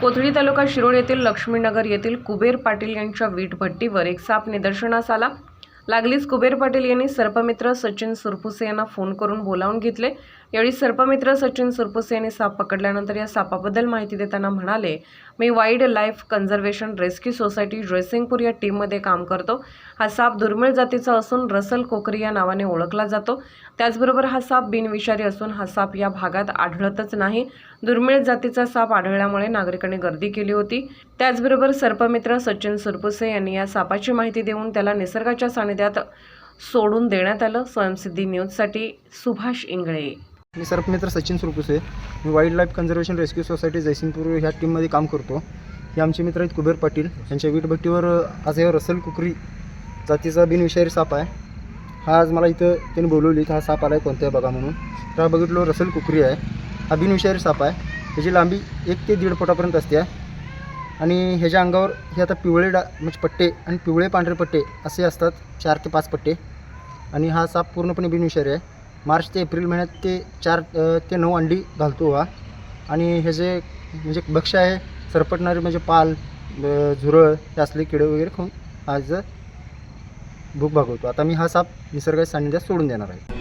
कोथळी तालुका शिरोळ येथील लक्ष्मीनगर येथील कुबेर पाटील यांच्या वीटभट्टीवर एक साप निदर्शनास आला. लागलीच कुबेर पाटील यांनी सर्पमित्र सचिन सुरपुसे यांना फोन करून बोलावून घेतले. यावेळी सर्पमित्र सचिन सुरपुसे यांनी साप पकडल्यानंतर या सापाबद्दल माहिती देताना म्हणाले मी wild life conservation rescue society ड्रेसिंगपूर या टीममध्ये काम करतो. हा साप दुर्मिळ जातीचा असून रसल कोकरी या नावाने ओळखला जातो. त्याचबरोबर हा साप बिनविषारी असून हा साप या भागात आढळतच नाही. दुर्मिळ जातीचा साप आढळल्यामुळे नागरिकांनी गर्दी केली होती. त्याचबरोबर सर्पमित्र सचिन सुरपुसे यांनी या सापाची माहिती देऊन त्याला निसर्गाच्या सानिध्यात सोडून देण्यात आलं स्वयंसिद्धी न्यूजसाठी सुभाष इंगळे. मी सर्पमित्र सचिन सुरपुसे मी wild life conservation rescue society Jaysingpur ह्या टीममध्ये काम करतो. हे आमचे मित्र आहेत कुबेर पाटील. यांच्या वीटभट्टीवर आज हे रसल कुकरी जातीचा बिनविषारी साप आहे. हा आज मला इथं त्यांनी बोलवली हा साप आला आहे कोणत्या बघा म्हणून. तर हा बघितलो रसल कुकरी आहे. हा बिनविषारी साप आहे. त्याची लांबी एक ते दीड फुटापर्यंत असते. आहे आणि ह्याच्या अंगावर हे आता पिवळे डा म्हणजे पट्टे आणि पिवळे पांढरे पट्टे असे असतात चार ते पाच पट्टे. आणि हा साप पूर्णपणे बिनविषारी आहे. मार्च ते एप्रिल महिन्यात ते चार ते नऊ अंडी घालतो हा. आणि हे जे म्हणजे भक्ष्य आहे सरपटणारे म्हणजे पाल झुरळ हे असले किडे वगैरे खाऊन आज भूक भागवतो. आता मी हा साप निसर्गाच्या सान्निध्यात सोडून देणार आहे.